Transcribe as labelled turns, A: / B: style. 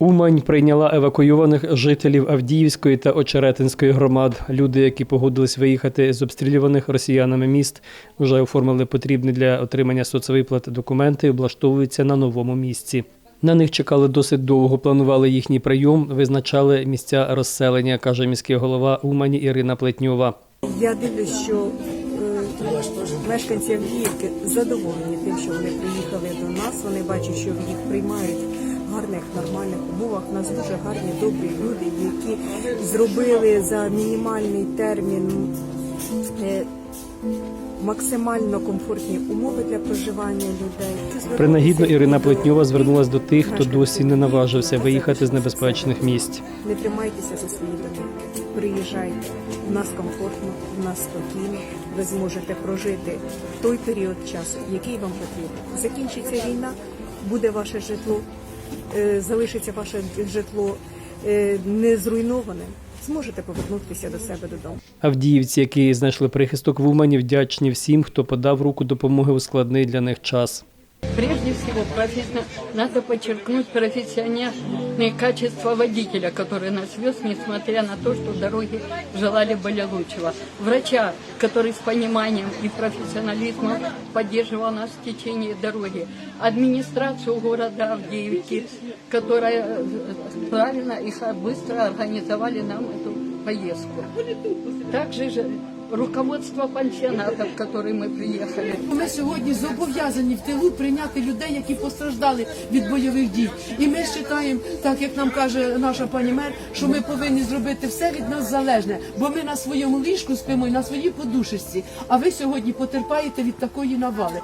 A: Умань прийняла евакуйованих жителів Авдіївської та Очеретинської громад. Люди, які погодились виїхати з обстрілюваних росіянами міст, вже оформили потрібні для отримання соцвиплат документи облаштовуються на новому місці. На них чекали досить довго, планували їхній прийом, визначали місця розселення, каже міський голова Умані Ірина Плетньова.
B: Я дивлюсь, що е, мешканці Авдіївки задоволені тим, що вони приїхали до нас. Вони бачать, що їх приймають гарних, нормальних умовах. У нас дуже гарні, добрі люди, які зробили за мінімальний термін е, максимально комфортні умови для проживання людей.
A: Принагідно Ірина Плетньова звернулася до тих, хто досі не наважився виїхати з небезпечних місць.
B: Не тримайтеся за свої домівки. Приїжджайте. У нас комфортно, у нас спокійно. Ви зможете прожити той період часу, який вам потрібен. Закінчиться війна, буде ваше житло, залишиться ваше житло е, не зруйноване. Зможете повернутися до себе додому.
A: Авдіївці, які знайшли прихисток в Умані, вдячні всім, хто подав руку допомоги у складний для них час.
C: Прежде всего, профессионально, надо подчеркнуть профессиональные качества водителя, который нас вез, несмотря на то, что дороги желали были лучшего. Врача, который с пониманием и профессионализмом поддерживал нас в течение дороги. Администрацию города Авдеевки, которая э, правильно и быстро организовали нам эту поездку. Также же руководство пансионата, в який ми приїхали.
D: Ми сьогодні зобов'язані в тилу прийняти людей, які постраждали від бойових дій. І ми вважаємо, так як нам каже наша пані мер, що ми повинні зробити все від нас залежне, бо ми на своєму ліжку спимо і на своїй подушечці. А ви сьогодні потерпаєте від такої навали.